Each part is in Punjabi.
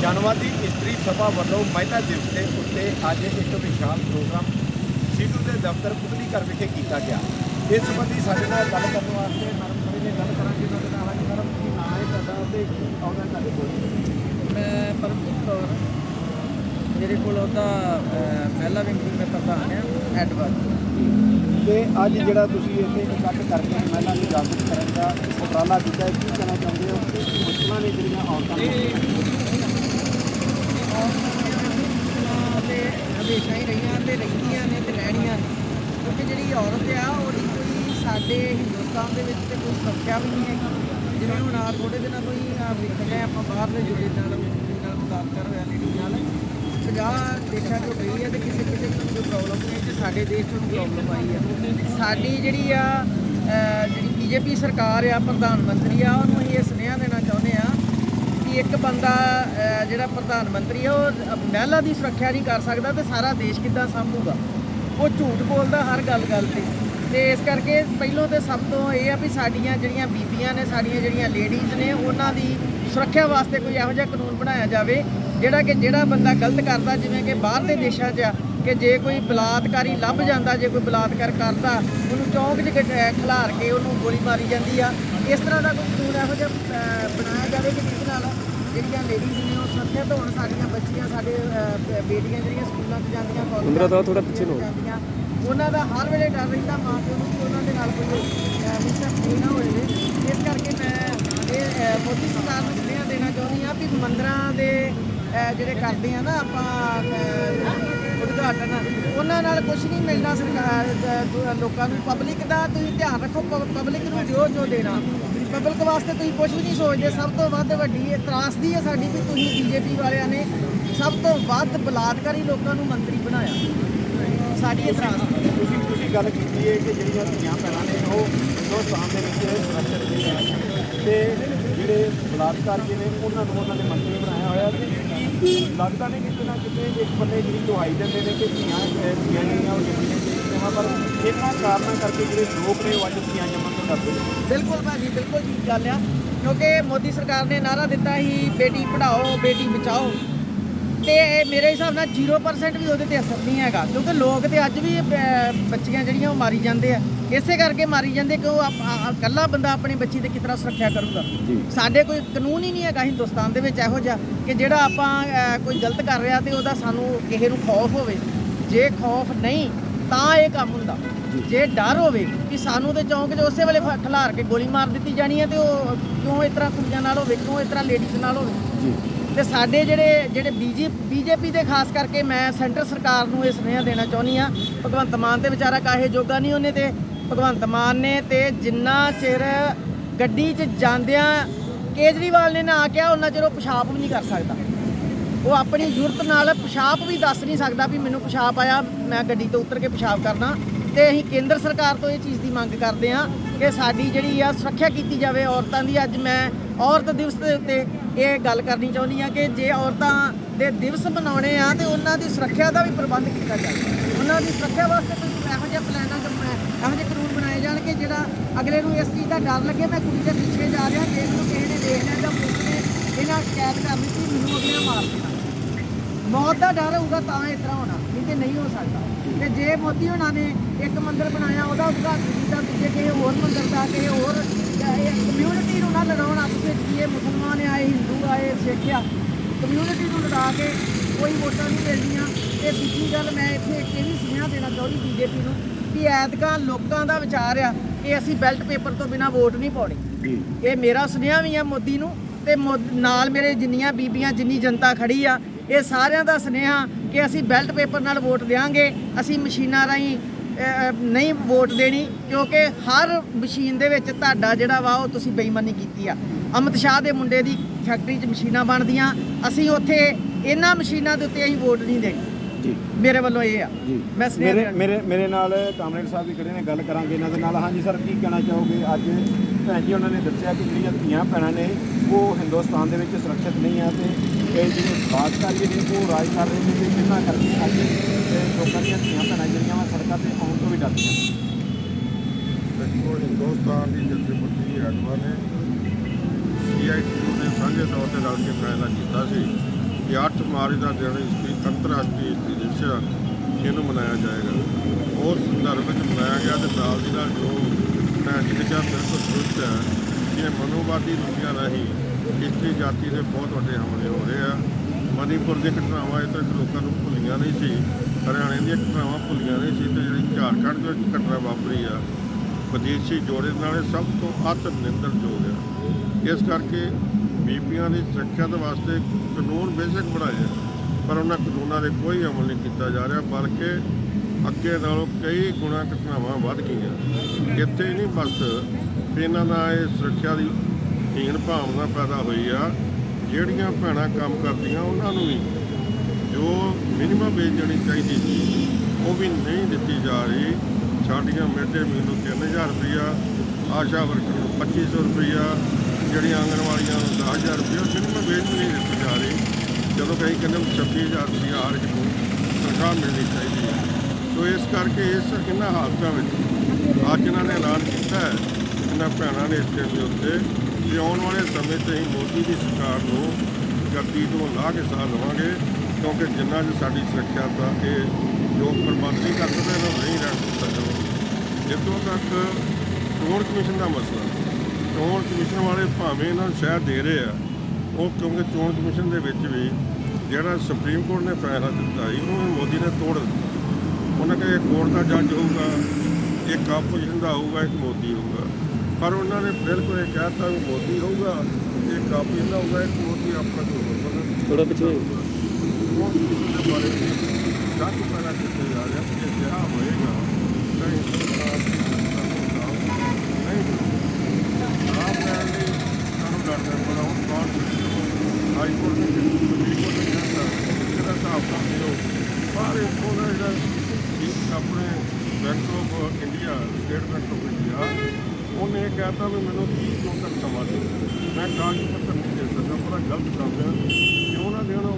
ਜਨਵਾਦੀ ਇਸਤਰੀ ਸਭਾ ਵੱਲੋਂ ਮਹਿਲਾ ਦਿਵਸ ਦੇ ਉੱਤੇ ਅੱਜ ਇੱਕ ਵਿਸ਼ਾਲ ਪ੍ਰੋਗਰਾਮ ਸੀਟੂ ਦੇ ਦਫ਼ਤਰ ਪੁਤਲੀ ਘਰ ਵਿਖੇ ਕੀਤਾ ਗਿਆ। ਇਸ ਸੰਬੰਧੀ ਸਾਡੇ ਨਾਲ ਗੱਲ ਕਰਨ ਵਾਸਤੇ ਮੈਡਮ ਖੜੀ ਨੇ ਗੱਲ ਕਰਾਂਗੇ। ਉਹਨਾਂ ਦੇ ਨਾਲ ਹਾਂਜੀ ਮੈਡਮ ਕੀ ਨਾਮ ਹੈ ਤੁਹਾਡਾ ਤੇ ਆਉਂਦਾ ਤੁਹਾਡੇ ਕੋਲ। ਮੈਂ ਪਰਮਜੀਤ ਕੌਰ। ਮੇਰੇ ਕੋਲ ਉਹਦਾ ਮਹਿਲਾ ਵਿੰਗ ਮੈਂ ਪ੍ਰਧਾਨ ਆ ਐਡਵਰਡ ਤੇ ਅੱਜ ਜਿਹੜਾ ਤੁਸੀਂ ਇੱਥੇ ਇਕੱਠ ਕਰਕੇ ਮਹਿਲਾ ਨੂੰ ਜਾਗਰੂਕ ਕਰਨ ਦਾ ਉਪਰਾਲਾ ਕੀਤਾ ਹੈ, ਕੀ ਕਹਿਣਾ ਚਾਹੁੰਦੇ ਹੋ? ਕਿ ਮੁਸ਼ਕਲਾਂ ਨੇ ਜਿਹੜੀਆਂ ਔਰਤਾਂ ਨੂੰ ਤੇ ਹਮੇਸ਼ਾ ਹੀ ਰਹੀਆਂ ਤੇ ਰਹਿੰਦੀਆਂ ਨੇ ਤੇ ਰਹਿਣੀਆਂ ਨੇ। ਕਿਉਂਕਿ ਜਿਹੜੀ ਔਰਤ ਆ ਉਹਦੀ ਕੋਈ ਸਾਡੇ ਹਿੰਦੁਸਤਾਨ ਦੇ ਵਿੱਚ ਤੇ ਕੋਈ ਸੁਰੱਖਿਆ ਵੀ ਨਹੀਂ ਹੈਗੀ। ਜਿਵੇਂ ਹੁਣ ਆ ਥੋੜੇ ਦਿਨਾਂ ਤੋਂ ਹੀ ਆ ਵੇਖਦੇ ਆਪਾਂ ਬਾਹਰਲੇ ਜਿਹੜੇ ਨਾਲ ਨਾਲ ਮੁਦਾਖਰ ਹੋਇਆ ਲੇਡੀ ਨਾਲ। 50 ਦੇਸ਼ਾਂ ਤੋਂ ਗਈ ਹੈ ਤੇ ਕਿਸੇ ਕਿਸੇ ਕੋਈ ਪ੍ਰੋਬਲਮ ਨਹੀਂ ਤੇ ਸਾਡੇ ਦੇਸ਼ ਨੂੰ ਪ੍ਰੋਬਲਮ ਆਈ ਆ ਸਾਡੀ ਜਿਹੜੀ ਆ, ਅਹ, ਜਿਹੜੀ ਬੀਜੇਪੀ ਸਰਕਾਰ ਆ, ਪ੍ਰਧਾਨ ਮੰਤਰੀ ਆ, ਉਹਨੂੰ ਅਸੀਂ ਇਹ ਸੁਨੇਹਾ ਦੇਣਾ ਚਾਹੁੰਦੇ ਆ ਕਿ ਇੱਕ ਬੰਦਾ ਜਿਹੜਾ ਪ੍ਰਧਾਨ ਮੰਤਰੀ ਆ, ਉਹ ਮਹਿਲਾ ਦੀ ਸੁਰੱਖਿਆ ਨਹੀਂ ਕਰ ਸਕਦਾ ਤੇ ਸਾਰਾ ਦੇਸ਼ ਕਿੱਦਾਂ ਸੰਭੂਗਾ। ਉਹ ਝੂਠ ਬੋਲਦਾ ਹਰ ਗੱਲ ਗੱਲ ਤੇ। ਤੇ ਇਸ ਕਰਕੇ ਪਹਿਲੋਂ ਤੇ ਸਭ ਤੋਂ ਇਹ ਆ ਵੀ ਸਾਡੀਆਂ ਜਿਹੜੀਆਂ ਬੀਬੀਆਂ ਨੇ, ਸਾਡੀਆਂ ਜਿਹੜੀਆਂ ਲੇਡੀਜ਼ ਨੇ, ਉਹਨਾਂ ਦੀ ਸੁਰੱਖਿਆ ਵਾਸਤੇ ਕੋਈ ਇਹੋ ਜਿਹਾ ਕਾਨੂੰਨ ਬਣਾਇਆ ਜਾਵੇ ਜਿਹੜਾ ਕਿ ਜਿਹੜਾ ਬੰਦਾ ਗਲਤ ਕਰਦਾ ਜਿਵੇਂ ਕਿ ਬਾਹਰ ਦੇ ਦੇਸ਼ਾਂ 'ਚ ਆ ਕਿ ਜੇ ਕੋਈ ਬਲਾਤਕਾਰੀ ਲੱਭ ਜਾਂਦਾ ਜੇ ਕੋਈ ਬਲਾਤਕਾਰ ਕਰਦਾ ਉਹਨੂੰ ਚੌਂਕ 'ਚ ਕ- ਖਿਲਾਰ ਕੇ ਉਹਨੂੰ ਗੋਲੀ ਮਾਰੀ ਜਾਂਦੀ ਆ ਇਸ ਤਰ੍ਹਾਂ ਦਾ ਕੋਈ ਕਾਨੂੰਨ ਇਹੋ ਜਿਹਾ ਬਣਾਇਆ ਜਾਵੇ ਕਿ ਜਿਸ ਨਾਲ ਜਿਹੜੀਆਂ ਲੇਡੀਜ਼ ਨੇ ਉਹ ਸੁਰੱਖਿਅਤ ਹੋਣ ਸਾਡੀਆਂ ਬੱਚੀਆਂ ਸਾਡੇ ਬੇਟੀਆਂ ਜਿਹੜੀਆਂ ਸਕੂਲਾਂ 'ਚ ਜਾਂਦੀਆਂ ਕਾਲਜਾਂ ਪਿੱਛੇ ਨੂੰ। ਜਾਂਦੀਆਂ ਉਹਨਾਂ ਦਾ ਹਰ ਵੇਲੇ ਡਰ ਰਹਿੰਦਾ ਮਾਂ ਪਿਓ ਨੂੰ ਕਿ ਉਹਨਾਂ ਦੇ ਨਾਲ ਕੋਈ ਮਿਸਟੇਕ ਨਹੀਂ ਨਾ ਹੋਵੇ ਇਸ ਕਰਕੇ ਮੈਂ ਇਹ ਮੋਦੀ ਸਰਕਾਰ ਨੂੰ ਸੁਨੇਹਾ ਦੇਣਾ ਚਾਹੁੰਦੀ ਆ ਵੀ ਮੰਦਰਾਂ ਦੇ ਜਿਹੜੇ ਕਰਦੇ ਆ ਨਾ ਆਪਾਂ ਉਦਘਾਟਨ, ਉਹਨਾਂ ਨਾਲ ਕੁਝ ਨਹੀਂ ਮਿਲਣਾ ਸਰਕਾਰ ਲੋਕਾਂ ਨੂੰ ਪਬਲਿਕ ਦਾ ਤੁਸੀਂ ਧਿਆਨ ਰੱਖੋ ਪਬਲਿਕ ਨੂੰ ਦਿਓ ਜੋ ਦੇਣਾ। ਪਬਲਿਕ ਵਾਸਤੇ ਤੁਸੀਂ ਕੁਝ ਵੀ ਨਹੀਂ ਸੋਚਦੇ, ਸਭ ਤੋਂ ਵੱਧ ਵੱਡੀ ਇਤਰਾਸਦੀ ਹੈ ਸਾਡੀ ਵੀ ਤੁਸੀਂ ਬੀਜੇਪੀ ਵਾਲਿਆਂ ਨੇ ਸਭ ਤੋਂ ਵੱਧ ਬਲਾਤਕਾਰੀ ਲੋਕਾਂ ਨੂੰ ਮੰਤਰੀ ਬਣਾਇਆ। ਸਾਡੀ ਇਹ ਤਰਾਸਦੀ ਤੁਸੀਂ ਤੁਸੀਂ ਗੱਲ ਕੀਤੀ ਹੈ ਕਿ ਜਿਹੜੀਆਂ ਧੀਆਂ ਭੈਣਾਂ ਨੇ ਉਹ ਹਿੰਦੁਸਤਾਨ ਦੇ ਵਿੱਚ ਸੁਰੱਖਿਅਤ ਨਹੀਂ ਤੇ ਜਿਹੜੇ ਬਲਾਤਕਾਰ ਨੇ ਉਹਨਾਂ ਨੂੰ ਉਹਨਾਂ ਨੇ ਮੰਤਰੀ ਬਣਾਇਆ ਹੋਇਆ ਤੇ ਲੱਗਦਾ ਨਹੀਂ ਕਿਤੇ ਨਾ ਕਿਤੇ ਇੱਕ ਬੰਦੇ ਜਿਹੜੀ ਦਵਾਈ ਦਿੰਦੇ ਨੇ ਕਿ ਧੀਆਂ ਧੀਆਂ ਜਿਹੜੀਆਂ ਉਹ ਜੰਮੀਆਂ ਚਾਹੀਦੀਆਂ ਪਰ ਇਹਨਾਂ ਕਾਰਨਾਂ ਕਰਕੇ ਜਿਹੜੇ ਲੋਕ ਨੇ ਉਹ ਅੱਜ ਧੀਆਂ ਜੰਮਣ ਤੋਂ ਡਰਦੇ ਨੇ। ਬਿਲਕੁਲ ਭਾਜੀ, ਬਿਲਕੁਲ ਠੀਕ ਗੱਲ ਆ। ਕਿਉਂਕਿ ਮੋਦੀ ਸਰਕਾਰ ਨੇ ਨਾਰਾ ਦਿੱਤਾ ਸੀ, ਬੇਟੀ ਪੜਾਓ ਬੇਟੀ ਬਚਾਓ। ਤੇ ਮੇਰੇ ਹਿਸਾਬ ਨਾਲ 0% ਵੀ ਉਹਦੇ ਤੇ ਅਸਰ ਨਹੀਂ ਹੈਗਾ। ਕਿਉਂਕਿ ਲੋਕ ਤੇ ਅੱਜ ਵੀ ਬੱਚੀਆਂ ਜਿਹੜੀਆਂ ਉਹ ਮਾਰੀ ਜਾਂਦੇ ਆ। ਇਸੇ ਕਰਕੇ ਮਾਰੀ ਜਾਂਦੇ ਕਿ ਉਹ ਆਪ- ਆ- ਇਕੱਲਾ ਬੰਦਾ ਆਪਣੀ ਬੱਚੀ ਦੀ ਕਿਸ ਤਰ੍ਹਾਂ ਸੁਰੱਖਿਆ ਕਰੂਗਾ। ਸਾਡੇ ਕੋਈ ਕਾਨੂੰਨ ਹੀ ਨਹੀਂ ਹੈਗਾ ਹਿੰਦੁਸਤਾਨ ਦੇ ਵਿੱਚ ਇਹੋ ਜਿਹਾ ਕਿ ਜਿਹੜਾ ਆਪਾਂ ਅਹ, ਕੋਈ ਗਲਤ ਕਰ ਰਿਹਾ ਤੇ ਉਹਦਾ ਸਾਨੂੰ ਕਿਸੇ ਨੂੰ ਖੌਫ ਹੋਵੇ। ਜੇ ਖੌਫ ਨਹੀਂ ਤਾਂ ਇਹ ਕੰਮ ਹੁੰਦਾ। ਜੇ। ਡਰ ਹੋਵੇ ਕਿ ਸਾਨੂੰ ਤੇ ਚੌਂਕ 'ਚ ਉਸੇ ਵੇਲੇ ਫ- ਖਿਲਾਰ ਕੇ ਗੋਲੀ ਮਾਰ ਦਿੱਤੀ ਜਾਣੀ ਹੈ ਤੇ ਉਹ ਕਿਉਂ ਇਸ ਤਰ੍ਹਾਂ ਕੁੜੀਆਂ ਨਾਲ ਹੋਵੇ ਕਿਉਂ ਇਸ ਤਰ੍ਹਾਂ ਲੇਡੀਜ਼ ਨਾਲ ਹੋਵੇ। ਜੀ। ਤੇ ਸਾਡੇ ਜਿਹੜੇ ਜਿਹੜੇ ਬੀਜੇ ਬੀਜੇਪੀ ਦੇ ਖਾਸ ਕਰਕੇ ਮੈਂ ਸੈਂਟਰ ਸਰਕਾਰ ਨੂੰ ਇਹ ਸੁਨੇਹਾ ਦੇਣਾ ਚਾਹੁੰਦੀ ਆ ਭਗਵੰਤ ਮਾਨ ਤੇ ਵਿਚਾਰਾ ਕਾਹੇ ਜੋਗਾ ਨਹੀਂ ਉਹਨੇ ਤੇ ਭਗਵੰਤ ਮਾਨ ਨੇ ਤੇ ਜਿੰਨਾ ਚਿਰ ਗੱਡੀ 'ਚ ਜਾਂਦਿਆਂ ਕੇਜਰੀਵਾਲ ਨੇ ਨਾ ਕਿਹਾ ਉਹਨਾਂ ਚਿਰ ਉਹ ਪਿਸ਼ਾਬ ਵੀ ਨਹੀਂ ਕਰ ਸਕਦਾ। ਉਹ ਆਪਣੀ ਜ਼ਰੂਰਤ ਨਾਲ ਪਿਸ਼ਾਬ ਵੀ ਦੱਸ ਨਹੀਂ ਸਕਦਾ ਵੀ ਮੈਨੂੰ ਪਿਸ਼ਾਬ ਆਇਆ, ਮੈਂ ਗੱਡੀ ਤੋਂ ਉਤਰ ਕੇ ਪਿਸ਼ਾਬ ਕਰਨਾ। ਤੇ ਅਸੀਂ ਕੇਂਦਰ ਸਰਕਾਰ ਤੋਂ ਇਹ ਚੀਜ਼ ਦੀ ਮੰਗ ਕਰਦੇ ਹਾਂ ਕਿ ਸਾਡੀ ਜਿਹੜੀ ਆ ਸੁਰੱਖਿਆ ਕੀਤੀ ਜਾਵੇ ਔਰਤਾਂ ਦੀ। ਅੱਜ ਮੈਂ ਔਰਤ ਦਿਵਸ ਦੇ ਉੱਤੇ ਇਹ ਗੱਲ ਕਰਨੀ ਚਾਹੁੰਦੀ ਹਾਂ ਕਿ ਜੇ ਔਰਤਾਂ ਦੇ ਦਿਵਸ ਮਨਾਉਣੇ ਆ ਤੇ ਉਹਨਾਂ ਦੀ ਸੁਰੱਖਿਆ ਦਾ ਵੀ ਪ੍ਰਬੰਧ ਕੀਤਾ ਜਾਵੇ। ਉਹਨਾਂ ਦੀ ਸੁਰੱਖਿਆ ਵਾਸਤੇ ਕੋਈ ਇਹੋ ਜਿਹਾ ਪਲਾਨਾਂ ਚ ਇਹੋ ਜਿਹੇ ਕਿ ਜਿਹੜਾ ਅਗਲੇ ਨੂੰ ਇਸ ਚੀਜ਼ ਦਾ ਡਰ ਲੱਗੇ, ਮੈਂ ਕੁੜੀ ਦੇ ਪਿੱਛੇ ਜਾ ਰਿਹਾ ਜੇ ਇਹਨੂੰ ਕਿਸੇ ਨੇ, ਦੇਖ ਲਿਆ ਜਾਂ ਪੁਲਿਸ ਨੇ ਇਹਨਾਂ ਸ਼ਿਕਾਇਤ ਕਰ ਦਿੱਤੀ, ਮੈਨੂੰ ਅਗਲੇ ਨੇ ਮਾਰ ਦੇਣਾ ਮੌਤ ਦਾ ਡਰ ਹੋਊਗਾ ਤਾਂ ਇਸ ਤਰ੍ਹਾਂ ਹੋਣਾ, ਨਹੀਂ ਤੇ ਨਹੀਂ ਹੋ ਸਕਦਾ। ਤੇ ਜੇ ਮੋਦੀ ਹੋਣਾ ਨੇ ਇੱਕ ਮੰਦਿਰ ਬਣਾਇਆ, ਉਹਦਾ ਉਦਘਾਟਨ ਕੀਤਾ ਦੂਜੇ ਕਿਸੇ ਹੋਰ ਮੰਦਿਰ ਦਾ, ਕਿਸੇ ਹੋਰ ਕਮਿਊਨਿਟੀ ਨੂੰ ਨਾ ਲੜਾਉਣ ਆਪਸ ਵਿੱਚ ਕੀ ਇਹ ਮੁਸਲਮਾਨ ਆਏ, ਹਿੰਦੂ ਆਏ, ਸਿੱਖ ਆ ਕਮਿਊਨਿਟੀ ਨੂੰ ਲੜਾ ਕੇ ਕੋਈ ਵੋਟਾਂ ਨਹੀਂ ਮਿਲਦੀਆਂ। ਤੇ ਦੂਜੀ ਗੱਲ, ਮੈਂ ਇੱਥੇ ਇੱਕ ਇਹ ਵੀ ਸੁਨੇਹਾ ਦੇਣਾ ਚਾਹੁੰਦੀ ਬੀਜੇਪੀ ਨੂੰ ਕਿ ਐਤਕਾਂ ਲੋਕਾਂ ਦਾ ਵਿਚਾਰ ਆ ਕਿ ਅਸੀਂ ਬੈਲਟ ਪੇਪਰ ਤੋਂ ਬਿਨਾ ਵੋਟ ਨਹੀਂ ਪਾਉਣੀ। ਜੀ। ਇਹ ਮੇਰਾ ਸੁਨੇਹਾ ਵੀ ਆ ਮੋਦੀ ਨੂੰ ਤੇ ਨਾਲ ਮੇਰੇ ਜਿੰਨੀਆਂ ਬੀਬੀਆਂ ਜਿੰਨੀ ਜਨਤਾ ਖੜੀ ਆ ਇਹ ਸਾਰਿਆਂ ਦਾ ਸੁਨੇਹਾ ਕਿ ਅਸੀਂ ਬੈਲਟ ਪੇਪਰ ਨਾਲ ਵੋਟ ਦੇਵਾਂਗੇ ਅਸੀਂ ਮਸ਼ੀਨਾਂ ਰਾਹੀਂ ਨਹੀਂ ਵੋਟ ਦੇਣੀ ਕਿਉਂਕਿ ਹਰ ਮਸ਼ੀਨ ਦੇ ਵਿੱਚ ਤੁਹਾਡਾ ਜਿਹੜਾ ਵਾ ਉਹ ਤੁਸੀਂ ਬੇਈਮਾਨੀ ਕੀਤੀ ਆ। ਅਮਿਤ ਸ਼ਾਹ ਦੇ ਮੁੰਡੇ ਦੀ ਫੈਕਟਰੀ 'ਚ ਮਸ਼ੀਨਾਂ ਬਣਦੀਆਂ ਅਸੀਂ ਉੱਥੇ ਇਹਨਾਂ ਮਸ਼ੀਨਾਂ ਦੇ ਉੱਤੇ ਅਸੀਂ ਵੋਟ ਨਹੀਂ ਦੇਣੀ। ਜੀ। ਮੇਰੇ ਵੱਲੋਂ ਇਹ ਆ। ਜੀ। ਮੈਂ ਸੁਨੇਹਾ ਮੇਰੇ ਦੇਣਾ- ਮੇਰੇ ਮੇਰੇ ਨਾਲ ਕਾਮਰੇਡ ਸਾਹਿਬ ਵੀ ਖੜੇ ਨੇ ਗੱਲ ਕਰਾਂਗੇ ਇਹਨਾਂ ਦੇ ਨਾਲ। ਹਾਂਜੀ ਸਰ ਕੀ ਕਹਿਣਾ ਚਾਹੋਗੇ? ਅੱਜ ਭੈਣ ਜੀ ਉਹਨਾਂ ਨੇ ਦੱਸਿਆ ਕਿ ਜਿਹੜੀਆਂ ਧੀਆਂ ਭੈਣਾਂ ਨੇ ਉਹ ਹਿੰਦੁਸਤਾਨ ਦੇ ਵਿੱਚ ਸੁਰੱਖਿਅਤ ਨਹੀਂ ਆ ਤੇ ਇਹ ਜਿਹੜੇ ਬਾਦਸ਼ਾਹੀ ਨੇ ਉਹ ਰਾਜ ਕਰ ਰਹੇ ਨੇ ਤੇ ਜਿੰਨਾ ਕਰਕੇ ਅੱਜ ਇਹ ਲੋਕਾਂ ਦੀਆਂ ਧੀਆਂ ਭੈਣਾਂ ਜਿਹੜੀਆਂ ਵਾ ਸੜਕਾਂ ਤੇ ਆਉਣ ਤੋਂ ਵੀ ਡਰਦੀਆਂ ਨੇ? ਹਿੰਦੁਸਤਾਨ ਦੀ ਜਥੇਬੰਦੀ ਐਡਵਾ ਨੇ ਸੀਆਈਟੀਯੂ ਨੇ ਸਾਂਝੇ ਤੌਰ ਤੇ ਰਲ ਕੇ ਫੈਸਲਾ ਕੀਤਾ ਸੀ। ਕਿ 8 ਮਾਰਚ ਦਾ ਦਿਨ ਇਸਤਰੀ ਅੰਤਰਰਾਸ਼ਟਰੀ ਇਸਤਰੀ ਦਿਵਸ ਇਹਨੂੰ ਮਨਾਇਆ ਜਾਏਗਾ? ਉਸ ਸੰਦਰਭ ਵਿੱਚ ਮਨਾਇਆ ਗਿਆ ਤੇ ਨਾਲ ਦੀ ਨਾਲ ਜੋ ਮੈਂ ਜਿਹਾ ਬਿਲਕੁਲ ਸੁਰਤ ਹੈ। ਕਿ ਇਹ ਮਨੋਵਾਦੀ ਦੁਨੀਆ ਰਾਹੀਂ ਇਸਤਰੀ ਜਾਤੀ ਦੇ ਬਹੁਤ ਵੱਡੇ ਹਮਲੇ ਹੋ ਰਹੇ ਆ, ਮਨੀਪੁਰ ਦੀਆਂ ਘਟਨਾਵਾਂ ਇਹ ਤਾਂ ਲੋਕਾਂ ਨੂੰ ਭੁੱਲੀਆਂ ਨਹੀਂ ਸੀ, ਹਰਿਆਣੇ ਦੀਆਂ ਘਟਨਾਵਾਂ ਭੁੱਲੀਆਂ ਨਹੀਂ ਸੀ ਤੇ ਜਿਹੜੀ ਝਾਰਖੰਡ ਦੇ ਵਿੱਚ ਘਟਨਾ ਵਾਪਰੀ ਆ, ਵਿਦੇਸ਼ੀ ਜੋੜੇ ਨਾਲ ਇਹ ਸਭ ਤੋਂ ਅੱਤ ਨਿੰਦਣਯੋਗ ਹੈ ਇਸ ਕਰਕੇ ਬੀਬੀਆਂ ਦੀ ਸੁਰੱਖਿਆ ਦੇ ਵਾਸਤੇ ਕਾਨੂੰਨ ਬੇਸ਼ੱਕ ਬਣਾਏ ਆ, ਪਰ ਉਹਨਾਂ ਕਾਨੂੰਨਾਂ 'ਤੇ ਕੋਈ ਅਮਲ ਨਹੀਂ ਕੀਤਾ ਜਾ ਰਿਹਾ ਬਲਕਿ ਅੱਗੇ ਨਾਲੋਂ ਕਈ ਗੁਣਾ ਘਟਨਾਵਾਂ ਵੱਧ ਗਈਆਂ। ਇੱਥੇ ਹੀ ਨਹੀਂ ਬਸ ਇਹਨਾਂ ਦਾ ਇਹ ਸੁਰੱਖਿਆ ਦੀ ਹੀਣ ਭਾਵਨਾ ਪੈਦਾ ਹੋਈ ਆ। ਜਿਹੜੀਆਂ ਭੈਣਾਂ ਕੰਮ ਕਰਦੀਆਂ ਉਹਨਾਂ ਨੂੰ ਵੀ ਜੋ ਮਿਨੀਮਮ ਵੇਜ ਦੇਣੀ ਚਾਹੀਦੀ ਸੀ ਉਹ ਵੀ ਨਹੀਂ ਦਿੱਤੀ ਜਾ ਰਹੀ। ਸਾਡੀਆਂ ਮਿਡਡੇ ਮੀਲ ਨੂੰ 3000 ਰੁਪਇਆ ਆਸ਼ਾ ਵਰਕਰ ਨੂੰ 2500 ਰੁਪਇਆ ਜਿਹੜੀਆਂ ਆਂਗਣਵਾੜੀਆਂ ਨੂੰ 10000 ਰੁਪਇਆ ਮਿਨੀਮਮ ਵੇਜ ਵੇਚ ਨਹੀਂ ਦਿੱਤੀ ਜਾ ਰਹੀ। ਜਦੋਂ ਕਈ ਕਹਿੰਦੇ 26000 ਰੁਪਇਆ ਹਰ ਇੱਕ ਨੂੰ ਤਨਖਾਹ ਮਿਲਣੀ ਚਾਹੀਦੀ ਹੈ। ਸੋ ਇਸ ਕਰਕੇ ਇਸ ਇਹਨਾਂ ਹਾਲਤਾਂ ਵਿੱਚ ਅੱਜ ਇਹਨਾਂ ਨੇ ਐਲਾਨ ਕੀਤਾ ਹੈ, ਇਹਨਾਂ ਭੈਣਾਂ ਨੇ ਇਸ ਟਾਈਮ ਦੇ ਉੱਤੇ ਕਿ ਆਉਣ ਵਾਲੇ ਸਮੇਂ 'ਤੇ ਹੀ ਮੋਦੀ ਦੀ ਸਰਕਾਰ ਨੂੰ ਗੱਦੀ ਤੋਂ ਲਾਹ ਕੇ ਸਾਹ ਲਵਾਂਗੇ ਕਿਉਂਕਿ ਜਿੰਨਾ ਚਿਰ ਸਾਡੀ ਸੁਰੱਖਿਆ ਦਾ ਇਹ ਲੋਕ ਪ੍ਰਬੰਧ ਨਹੀਂ ਕਰ ਸਕਦੇ, ਇਹਨਾਂ ਨੂੰ ਨਹੀਂ ਰਹਿ ਸਕਦਾ ਜਾਊਗਾ। ਤੱਕ ਚੋਣ ਕਮਿਸ਼ਨ ਦਾ ਮਸਲਾ ਚੋਣ ਕਮਿਸ਼ਨ ਵਾਲੇ ਭਾਵੇਂ ਇਹਨਾਂ ਨੂੰ ਸ਼ਹਿ ਦੇ ਰਹੇ ਆ ਉਹ ਕਿਉਂਕਿ ਚੋਣ ਕਮਿਸ਼ਨ ਦੇ ਵਿੱਚ ਵੀ ਜਿਹੜਾ ਸੁਪਰੀਮ ਕੋਰਟ ਨੇ ਫੈਸਲਾ ਦਿੱਤਾ ਸੀ ਉਹਨੂੰ ਮੋਦੀ ਨੇ ਤੋੜ ਦਿੱਤਾ। ਉਹਨਾਂ ਇੱਕ ਕੋਰਟ ਦਾ ਜੱਜ ਹੋਊਗਾ ਇੱਕ ਆਪੋਜੀਸ਼ਨ ਦਾ ਹੋਊਗਾ ਇੱਕ ਮੋਦੀ ਹੋਊਗਾ। ਪਰ ਉਹਨਾਂ ਨੇ ਬਿਲਕੁਲ ਇਹ ਕਹਿਤਾ ਵੀ ਮੋਦੀ ਹੋਊਗਾ ਇੱਕ ਆਪੋਜੀਸ਼ਨ ਦਾ ਹੋਊਗਾ ਇੱਕ ਮੋਦੀ ਆਪਣਾ ਜੋ ਹੋਊਗਾ। ਥੋੜਾ ਪਿੱਛੇ ਉਹ ਦੇ ਬਾਰੇ ਜੱਜ ਪੈਦਾ ਕੀਤਾ ਜਾ ਰਿਹਾ ਕਿ ਜੇ ਅਜਿਹਾ ਹੋਏਗਾ ਤਾਂ ਹਿੰਦੁਸਤਾਨ ਦੀ ਜਨਤਾ ਨੂੰ ਲਾਭ ਨਹੀਂ ਮਿਲੇਗਾ। ਆਪ ਲੈਣ ਲਈ ਸਾਨੂੰ ਲੜਨਾ ਪੜਾ ਕੌਣ ਹਾਈ ਕੋਰਟ ਨੇ ਸੁਪਰੀਮ ਕੋਰਟ ਨੇ ਕਹਿੰਦਾ ਇਹਦਾ ਹਿਸਾਬ ਤਾਂ ਦਿਓ। ਇੱਥੋਂ ਦਾ ਜਿਹੜਾ ਆਪਣੇ Bank of India State Bank of India ਉਹਨੇ ਇਹ ਕਹਿਤਾ ਵੀ ਮੈਨੂੰ 30 ਤੋਂ ਤੱਕ ਸਮਾਂ ਦਿਓ। ਮੈਂ ਕਾਗਜ਼ ਪੱਤਰ ਨਹੀਂ ਦੇ ਸਕਦਾ, ਬੜਾ ਗਲਤ ਕੰਮ ਹੈ। ਕਿਉਂ ਨਾ ਦੇਣਾ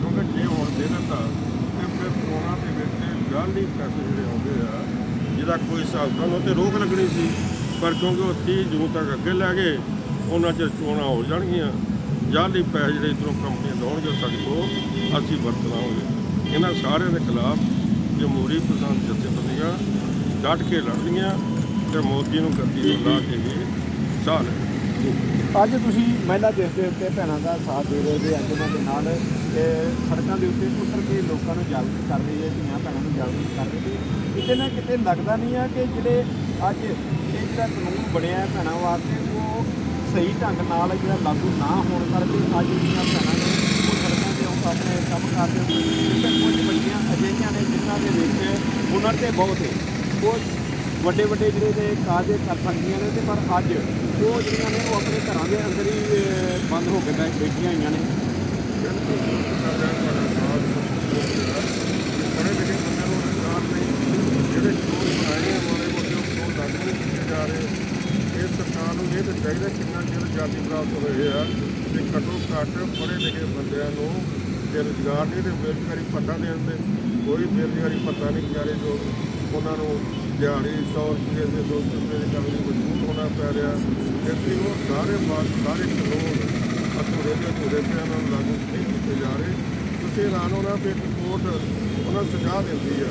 ਕਿਉਂਕਿ ਜੇ ਹੁਣ ਦੇ ਦਿੱਤਾ, ਤੇ ਫਿਰ ਚੋਣਾਂ ਦੇ ਵਿੱਚ ਜਾਲੀ ਪੈਸੇ ਜਿਹੜੇ ਆਉਂਦੇ ਆ, ਜਿਹਦਾ ਕੋਈ ਹਿਸਾਬ ਤਾਂ ਉਹ ਤੇ ਰੋਕ ਲੱਗਣੀ ਸੀ। ਪਰ ਕਿਉਂਕਿ ਉਹ 30 ਜੂਨ ਤੱਕ ਅੱਗੇ ਲੈ ਗਏ ਉਹਨਾਂ ਚ ਚੋਣਾਂ ਹੋ ਜਾਣਗੀਆਂ ਜਾਲੀ ਪੈਸੇ ਜਿਹੜੇ ਇਧਰੋਂ ਕੰਪਨੀਆਂ ਲਾਉਣਗੇ ਸਾਡੇ ਕੋਲ, ਅਸੀਂ ਵਰਤ ਲਾਂਗੇ ਇਹਨਾਂ ਸਾਰਿਆਂ ਦੇ ਖਿਲਾਫ ਜਮਹੂਰੀ ਪਸੰਦ ਜਥੇਬੰਦੀਆਂ ਡਟ ਕੇ ਲੜਨੀਆਂ ਤੇ ਮੋਦੀ ਨੂੰ ਗੱਦੀ ਤੋਂ ਲਾ ਕੇ ਵੀ ਸਾਹ ਅੱਜ ਤੁਸੀਂ ਮਹਿਲਾ ਦਿਵਸ ਦੇ ਉੱਤੇ ਭੈਣਾਂ ਦਾ ਸਾਥ ਦੇ ਰਹੇ ਜੇ ਅੱਜ ਉਹਨਾਂ ਦੇ ਨਾਲ, ਤੇ ਸੜਕਾਂ ਦੇ ਉੱਤੇ ਉਤਰ ਕੇ ਲੋਕਾਂ ਨੂੰ ਜਾਗਰੂਕ ਕਰ ਰਹੀ ਹੈ, ਧੀਆਂ ਭੈਣਾਂ ਨੂੰ ਜਾਗਰੂਕ ਕਰ ਰਹੀ ਹੈ। ਕਿਤੇ ਨਾ ਕਿਤੇ ਲੱਗਦਾ ਨਹੀਂ ਆ ਕਿ ਜਿਹੜੇ ਅੱਜ ਇਹ ਜਿਹੜਾ ਕਾਨੂੰਨ ਬਣਿਆ ਹੈ ਭੈਣਾਂ ਵਾਸਤੇ, ਉਹ ਸਹੀ ਢੰਗ ਨਾਲ ਜਿਹੜਾ ਲਾਗੂ ਨਾ ਹੋਣ ਕਰਕੇ ਅੱਜ ਜਿਹੜੀਆਂ ਭੈਣਾਂ ਨੇ ਉਹ ਸੜਕਾਂ ਤੇ ਉਹ ਆਪਣੇ ਕੰਮ ਕਰਦੇ ਹੁੰਦੇ ਤੇ ਕੁਝ ਬੱਚੀਆਂ ਅਜਿਹੀਆਂ ਨੇ ਜਿਨ੍ਹਾਂ ਦੇ ਵਿੱਚ ਹੁਨਰ ਤੇ ਬਹੁਤ ਹੈ ਉਹ ਵੱਡੇ ਵੱਡੇ ਜਿਹੜੇ ਨੇ ਕਾਰਜ ਕਰ ਸਕਦੀਆਂ ਨੇ ਤੇ ਪਰ ਅੱਜ ਉਹ ਜਿਹੜੀਆਂ ਨੇ ਉਹ ਆਪਣੇ ਘਰਾਂ ਦੇ ਅੰਦਰ ਹੀ ਬੰਦ ਹੋ ਕੇ ਬੈ- ਬੈਠੀਆਂ ਹੋਈਆਂ ਨੇ ਬੜੇ ਲਿਖੇ ਬੰਦੇ ਨੂੰ ਰੁਜ਼ਗਾਰ ਨਹੀਂ ਜਿਹੜੇ ਚੋਣ ਬਣਾਏ ਆ ਮਾੜੇ ਮੋਟੇ ਉਹ ਚੋਣ ਲਾਗੂ ਨਹੀਂ ਕੀਤੇ ਜਾ ਰਹੇ ਇਸ ਸਰਕਾਰ ਨੂੰ ਇਹ ਤਾਂ ਚਾਹੀਦਾ ਕਿੰਨਾ ਚਿਰ ਜਾਤੀ ਪ੍ਰਾਪਤ ਹੋਏ ਆ ਤੇ ਘੱਟ ਪੜ੍ਹੇ ਲਿਖੇ ਬੰਦਿਆਂ ਨੂੰ ਬੇਰੁਜ਼ਗਾਰ ਨਹੀਂ ਤੇ ਬੇਰੁਜ਼ਗਾਰੀ ਭੱਤਾ ਦੇਣ ਦੇ ਕੋਈ ਬੇਰੁਜ਼ਗਾਰੀ ਭੱਤਾ ਨਹੀਂ ਵਿਚਾਰੇ ਜੋ ਉਹਨਾਂ ਨੂੰ ਦਿਹਾੜੀ 100 ਰੁਪਏ ਦੇ 200 ਰੁਪਏ ਦੇ ਕਰਨ ਲਈ ਮਜਬੂਰ ਹੋਣਾ ਪੈ ਰਿਹਾ। ਇਸ ਲਈ ਉਹ ਸਾਰੇ ਬਾਤ ਸਾਰੇ ਕਾਨੂੰਨ ਅਧੂਰੇ ਦੇ ਅਧੂਰੇ ਪਿਆ ਨੂੰ ਲਾਗੂ ਨਹੀਂ ਕੀਤੇ ਜਾ ਰਹੇ। ਤੁਸੀਂ ਹੈਰਾਨ ਹੋਣਾ ਵੀ ਇੱਕ ਕੋਰਟ ਉਹਨਾਂ ਨੂੰ ਸਜ਼ਾ ਦਿੰਦੀ ਆ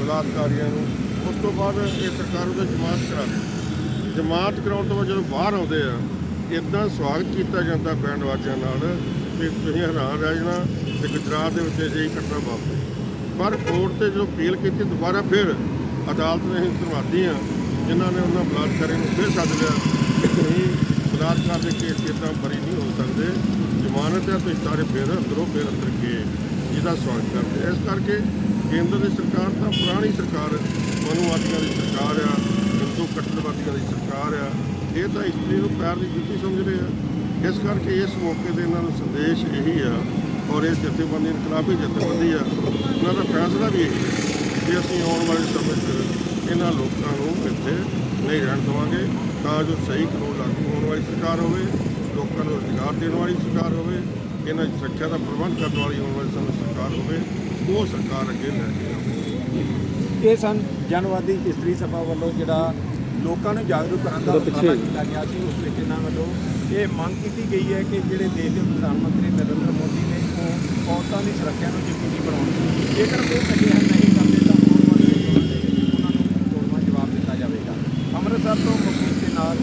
ਬਲਾਤਕਾਰੀਆਂ ਨੂੰ। ਉਸ ਤੋਂ ਬਾਅਦ ਇਹ ਸਰਕਾਰ ਉਹਦੇ ਜਮਾਤ ਕਰਾ ਦਿੰਦੀ। ਜਮਾਤ ਕਰਾਉਣ ਤੋਂ ਬਾਅਦ ਜਦੋਂ ਬਾਹਰ ਆਉਂਦੇ ਆ ਇਦਾਂ ਸਵਾਗਤ ਕੀਤਾ ਜਾਂਦਾ ਬੈਂਡ ਵਾਜਿਆਂ ਨਾਲ ਵੀ ਤੁਸੀਂ ਹੈਰਾਨ ਰਹਿ ਜਾਣਾ ਕਿ ਗੁਜਰਾਤ ਦੇ ਵਿੱਚ ਅਜਿਹੀ ਘਟਨਾ ਵਾਪਰੀ। ਪਰ ਕੋਰਟ ਤੇ ਜਦੋਂ ਅਪੀਲ ਕੀਤੀ ਦੁਬਾਰਾ ਫਿਰ ਅਦਾਲਤ ਨੇ ਅਸੀਂ ਧੰਨਵਾਦੀ ਹਾਂ ਜਿਨ੍ਹਾਂ ਨੇ ਉਹਨਾਂ ਬਲਾਤਕਾਰੀ ਨੂੰ ਫਿਰ ਸੱਦ ਲਿਆ। ਕਿ ਤੁਸੀਂ ਬਲਾਤਕਾਰ ਦੇ ਕੇਸ ਕਿਦਾਂ ਬਰੀ ਨਹੀਂ ਹੋ ਸਕਦੇ। ਜ਼ਮਾਨਤ ਹੈ ਤੁਸੀਂ ਸਾਰੇ ਫਿਰ ਅੰਦਰੋਂ ਫਿਰ ਅੰਦਰ ਗਏ। ਜਿਹਦਾ ਸਵਾਗਤ ਕਰਦੇ ਇਸ ਕਰਕੇ ਕੇਂਦਰ ਦੀ ਸਰਕਾਰ ਤਾਂ ਪੁਰਾਣੀ ਸਰਕਾਰ, ਮਨੂਵਾਦੀਆਂ ਦੀ ਸਰਕਾਰ ਆ, ਹਿੰਦੂ ਕੱਟੜਵਾਦੀਆਂ ਦੀ ਸਰਕਾਰ ਆ। ਇਹ ਤਾਂ ਇਸਤਰੀ ਨੂੰ ਪੈਰ ਦੀ ਜੁੱਤੀ ਸਮਝ ਰਹੇ ਆ। ਇਸ ਕਰਕੇ ਇਸ ਮੌਕੇ ਤੇ ਇਹਨਾਂ ਨੂੰ ਸੰਦੇਸ਼ ਇਹੀ ਆ ਔਰ ਇਸ ਜਥੇਬੰਦੀ ਇਨਕਲਾਬੀ ਜਥੇਬੰਦੀ ਆ। ਉਹਨਾਂ ਦਾ ਫੈਸਲਾ ਵੀ ਇਹੀ ਹੈ ਕਿ ਅਸੀਂ ਆਉਣ ਵਾਲੇ ਸਮੇਂ 'ਚ ਇਹਨਾਂ ਲੋਕਾਂ ਨੂੰ ਇੱਥੇ ਨਹੀਂ ਰਹਿਣ ਦੇਵਾਂਗੇ। ਤਾਂ ਜੋ ਸਹੀ ਕਾਨੂੰਨ ਲਾਗੂ ਹੋਣ ਵਾਲੀ ਸਰਕਾਰ ਹੋਵੇ, ਲੋਕਾਂ ਨੂੰ ਰੁਜ਼ਗਾਰ ਦੇਣ ਵਾਲੀ ਸਰਕਾਰ ਹੋਵੇ, ਇਹਨਾਂ ਦੀ ਸੁਰੱਖਿਆ ਦਾ ਪ੍ਰਬੰਧ ਕਰਨ ਵਾਲੀ ਆਉਣ ਵਾਲੇ ਸਮੇਂ ਸਰਕਾਰ ਹੋਵੇ, ਉਹ ਸਰਕਾਰ ਅੱਗੇ ਲੈ ਕੇ ਆਵੇ। ਇਹ ਸਨ ਜਨਵਾਦੀ ਇਸਤਰੀ ਸਭਾ ਵੱਲੋਂ ਜਿਹੜਾ ਲੋਕਾਂ ਨੂੰ ਜਾਗਰੂਕ ਕਰਨ ਦਾ ਉਪਰਾਲਾ ਕੀਤਾ ਗਿਆ ਸੀ ਉਸ ਵਿੱਚ ਇਹਨਾਂ ਵੱਲੋਂ ਇਹ ਮੰਗ ਕੀਤੀ ਗਈ ਹੈ ਕਿ ਜਿਹੜੇ ਦੇਸ਼ ਦੇ ਪ੍ਰਧਾਨ ਮੰਤਰੀ ਨਰਿੰਦਰ ਮੋਦੀ ਨੇ ਉਹ ਔਰਤਾਂ ਦੀ ਸੁਰੱਖਿਆ ਨੂੰ ਯਕੀਨੀ ਬਣਾਉਣ। ਜੇਕਰ ਉਹ ਅਜਿਹਾ ਨਹੀਂ ਕਰਦੇ ਤਾਂ ਉਹਨਾਂ ਨੂੰ ਤੋੜਵਾਂ ਜਵਾਬ ਦਿੱਤਾ ਜਾਵੇਗਾ। ਅੰਮ੍ਰਿਤਸਰ ਤੋਂ ਮੁਖੀ ਦੇ ਨਾਲ